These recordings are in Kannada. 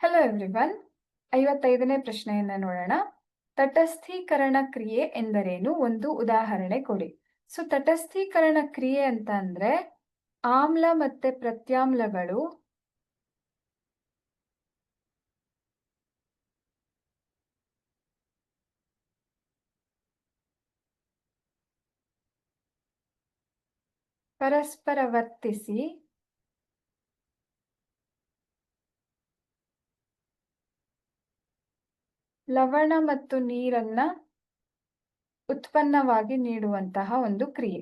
ಹಲೋ ಎವ್ರಿವನ್ ಐವತ್ತೈದನೇ ಪ್ರಶ್ನೆಯನ್ನ ನೋಡೋಣ. ತಟಸ್ಥೀಕರಣ ಕ್ರಿಯೆ ಎಂದರೇನು? ಒಂದು ಉದಾಹರಣೆ ಕೊಡಿ. ಸೊ ತಟಸ್ಥೀಕರಣ ಕ್ರಿಯೆ ಅಂತ ಅಂದ್ರೆ ಆಮ್ಲ ಮತ್ತೆ ಪ್ರತ್ಯಾಮ್ಲಗಳು ಪರಸ್ಪರ ವರ್ತಿಸಿ ಲವಣ ಮತ್ತು ನೀರನ್ನ ಉತ್ಪನ್ನವಾಗಿ ನೀಡುವಂತಹ ಒಂದು ಕ್ರಿಯೆ.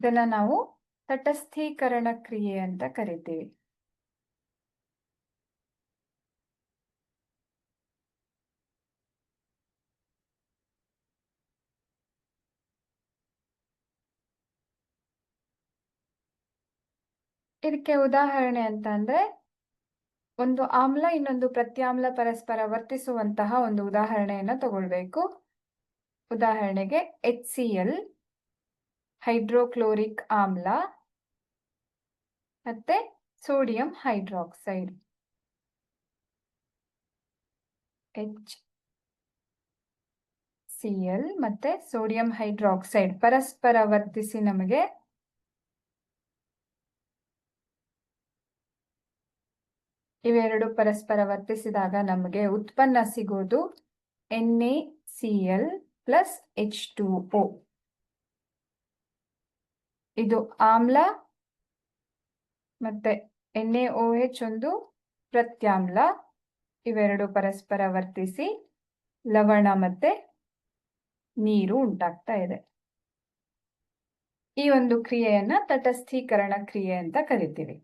ಇದನ್ನ ನಾವು ತಟಸ್ಥೀಕರಣ ಕ್ರಿಯೆ ಅಂತ ಕರಿತೀವಿ. ಇದಕ್ಕೆ ಉದಾಹರಣೆ ಅಂತ ಅಂದ್ರೆ ಒಂದು ಆಮ್ಲ, ಇನ್ನೊಂದು ಪ್ರತ್ಯಾಮ್ಲ ಪರಸ್ಪರ ವರ್ತಿಸುವಂತಹ ಒಂದು ಉದಾಹರಣೆಯನ್ನ ತಗೊಳ್ಬೇಕು. ಉದಾಹರಣೆಗೆ ಎಚ್ ಸಿ ಎಲ್ ಹೈಡ್ರೋಕ್ಲೋರಿಕ್ ಆಮ್ಲ ಮತ್ತೆ sodium hydroxide. H C L ಮತ್ತೆ ಸೋಡಿಯಂ ಹೈಡ್ರಾಕ್ಸೈಡ್. ಪರಸ್ಪರ ವರ್ತಿಸಿ ನಮಗೆ ಇವೆರಡು ಪರಸ್ಪರ ವರ್ತಿಸಿದಾಗ ನಮಗೆ ಉತ್ಪನ್ನ ಸಿಗೋದು N A C L plus H two O ಇದು ಆಮ್ಲ ಮತ್ತೆ ಎನ್ ಎ ಒ ಎಚ್ ಒಂದು ಪ್ರತ್ಯಾಮ್ಲ. ಇವೆರಡು ಪರಸ್ಪರ ವರ್ತಿಸಿ ಲವಣ ಮತ್ತೆ ನೀರು ಉಂಟಾಗ್ತಾ ಇದೆ. ಈ ಒಂದು ಕ್ರಿಯೆಯನ್ನ ತಟಸ್ಥೀಕರಣ ಕ್ರಿಯೆ ಅಂತ ಕರಿತೀವಿ.